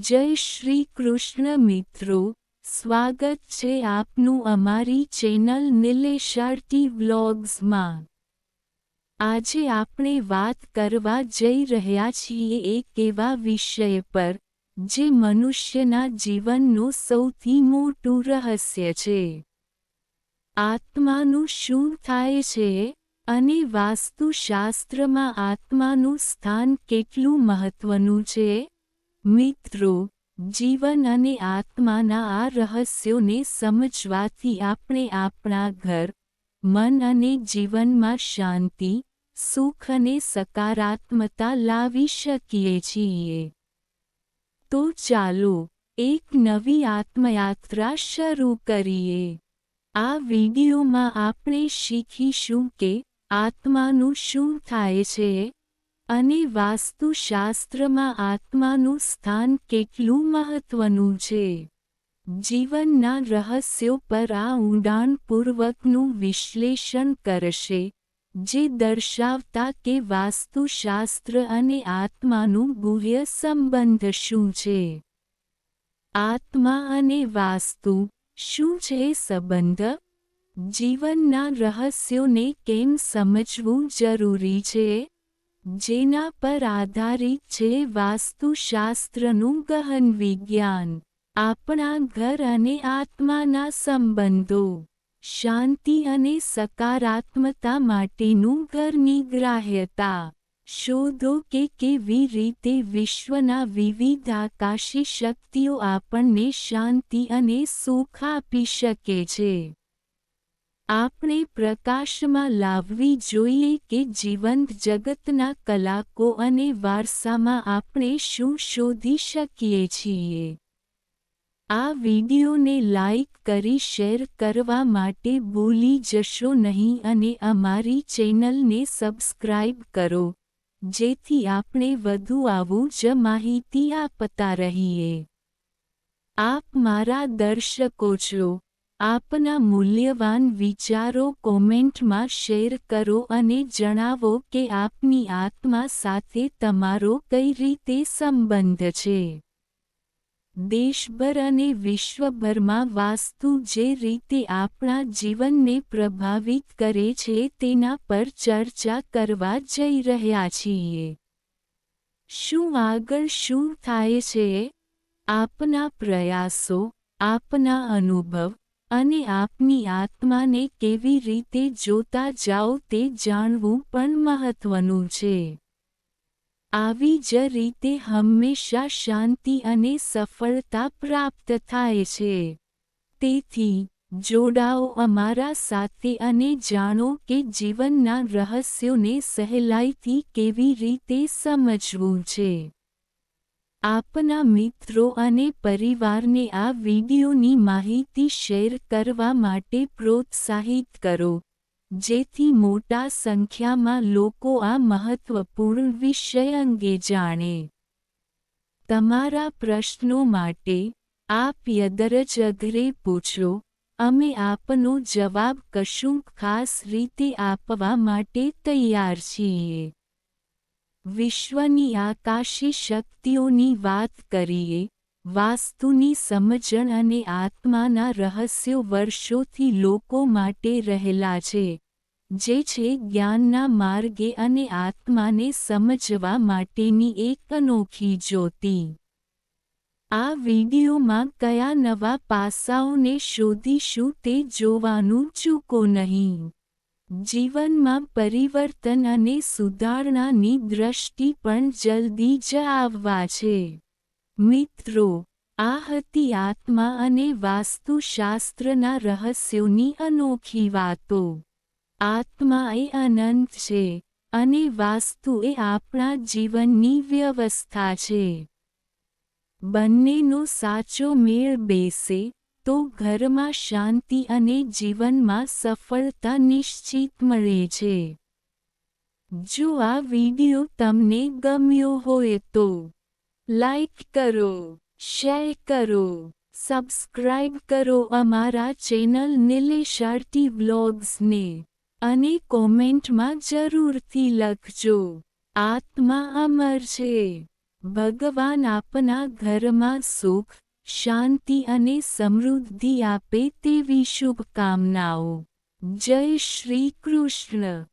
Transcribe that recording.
જય શ્રી કૃષ્ણ મિત્રો, સ્વાગત છે આપનું અમારી ચેનલ નિલેશાર્ટી વ્લોગ્સમાં. આજે આપણે વાત કરવા જઈ રહ્યા છીએ એક એવા વિષય પર, જે મનુષ્યના જીવનનું સૌથી મોટું રહસ્ય છે. આત્માનું શું થાય છે અને વાસ્તુશાસ્ત્રમાં આત્માનું સ્થાન કેટલું મહત્વનું છે? મિત્રો, જીવન અને આત્માના આ રહસ્યોને સમજવાથી આપણે આપણા ઘર, મન અને જીવનમાં શાંતિ, સુખ અને સકારાત્મકતા લાવી શકીએ છીએ. તો ચાલો, એક નવી આત્મયાત્રા શરૂ કરીએ. આ વિડીયોમાં આપણે શીખીશું કે આત્માનું શું થાય છે અને વાસ્તુશાસ્ત્રમાં આત્માનું સ્થાન કેટલું મહત્વનું છે? જીવનના રહસ્યો પર આ ઊંડાણપૂર્વકનું વિશ્લેષણ કરશે, જે દર્શાવતા કે વાસ્તુશાસ્ત્ર અને આત્માનું ગુહ્ય સંબંધ શું છે? આત્મા અને વાસ્તુ શું છે સંબંધ? જીવનના રહસ્યોને કેમ સમજવું જરૂરી છે? જેના પર આધારિત છે વાસ્તુશાસ્ત્રનું ગહન વિજ્ઞાન, આપણા ઘર અને આત્માના સંબંધો, શાંતિ અને સકારાત્મકતા માટેનું ઘરની ગ્રાહ્યતા. શોધો કે કેવી રીતે વિશ્વના વિવિધ આકાશી શક્તિઓ આપણને શાંતિ અને સુખ આપી શકે છે. આપણે પ્રકાશમાં લાવવી જોઈએ કે જીવંત જગતના કલાકો અને વારસામાં આપણે શું શોધી શકીએ છીએ. આ વિડીયોને લાઇક કરી શેર કરવા માટે ભૂલી જશો નહીં અને અમારી ચેનલને સબસ્ક્રાઇબ કરો, જેથી આપણે વધુ આવું જ માહિતી આપતા રહીએ. આપ મારા દર્શકો છો. આપના મૂલ્યવાન વિચારો કોમેન્ટમાં શેર કરો અને જણાવો કે આપની આત્મા સાથે તમારો કઈ રીતે સંબંધ છે. દેશભર અને વિશ્વભરમાં વાસ્તુ જે રીતે આપણા જીવનને પ્રભાવિત કરે છે તેના પર ચર્ચા કરવા જઈ રહ્યા છીએ. શું આગળ શું થાય છે? આપના પ્રયાસો, આપના અનુભવ અને આપની આત્માને કેવી રીતે જોતા જાઓ તે જાણવું પણ મહત્વનું છે. આવી જ રીતે હંમેશા શાંતિ અને સફળતા પ્રાપ્ત થાય છે. તેથી, જોડાઓ અમારા સાથે અને જાણો કે જીવનના રહસ્યોને સહેલાઈથી કેવી રીતે સમજવું છે. આપના મિત્રો અને પરિવારને આ વિડીયોની માહિતી શેર કરવા માટે પ્રોત્સાહિત કરો. જેથી મોટા સંખ્યામાં લોકો આ મહત્વપૂર્ણ વિષય અંગે જાણે. તમારા પ્રશ્નો માટે આપ યદરજ અઘરે પૂછો, અમે આપનો જવાબ કશું ખાસ રીતે આપવા માટે તૈયાર છીએ. વિશ્વની આકાશી શક્તિઓની વાત કરીએ, વાસ્તુની સમજણ અને આત્માના રહસ્યો વર્ષોથી લોકો માટે રહેલા છે, જે છે જ્ઞાનના માર્ગે અને આત્માને સમજવા માટેની એક અનોખી જ્યોતિ. આ વિડીયોમાં કયા નવા પાસાઓને શોધીશું તે જોવાનું ચૂકો નહીં. જીવનમાં પરિવર્તન અને સુધારણાની દ્રષ્ટિ પણ જલ્દી જ આવવા છે. મિત્રો, આ હતી આત્મા અને વાસ્તુશાસ્ત્રના રહસ્યોની અનોખી વાતો. આત્મા એ અનંત છે અને વાસ્તુ એ આપણા જીવનની વ્યવસ્થા છે. બંનેનો સાચો મેળ બેસે તો ઘરમાં શાંતિ અને જીવનમાં સફળતા નિશ્ચિત મળે છે. જો આ વિડિયો તમને ગમ્યો હોય તો લાઈક કરો, શેર કરો, સબસ્ક્રાઇબ કરો અમારા ચેનલ નિલેશાર્ટી વ્લોગ્સને અને કોમેન્ટમાં જરૂરથી લખજો. આત્મા અમર છે. ભગવાન આપના ઘરમાં સુખ શાંતિ અને સમૃદ્ધિ આપે તેવી શુભકામનાઓ. જય શ્રી કૃષ્ણ.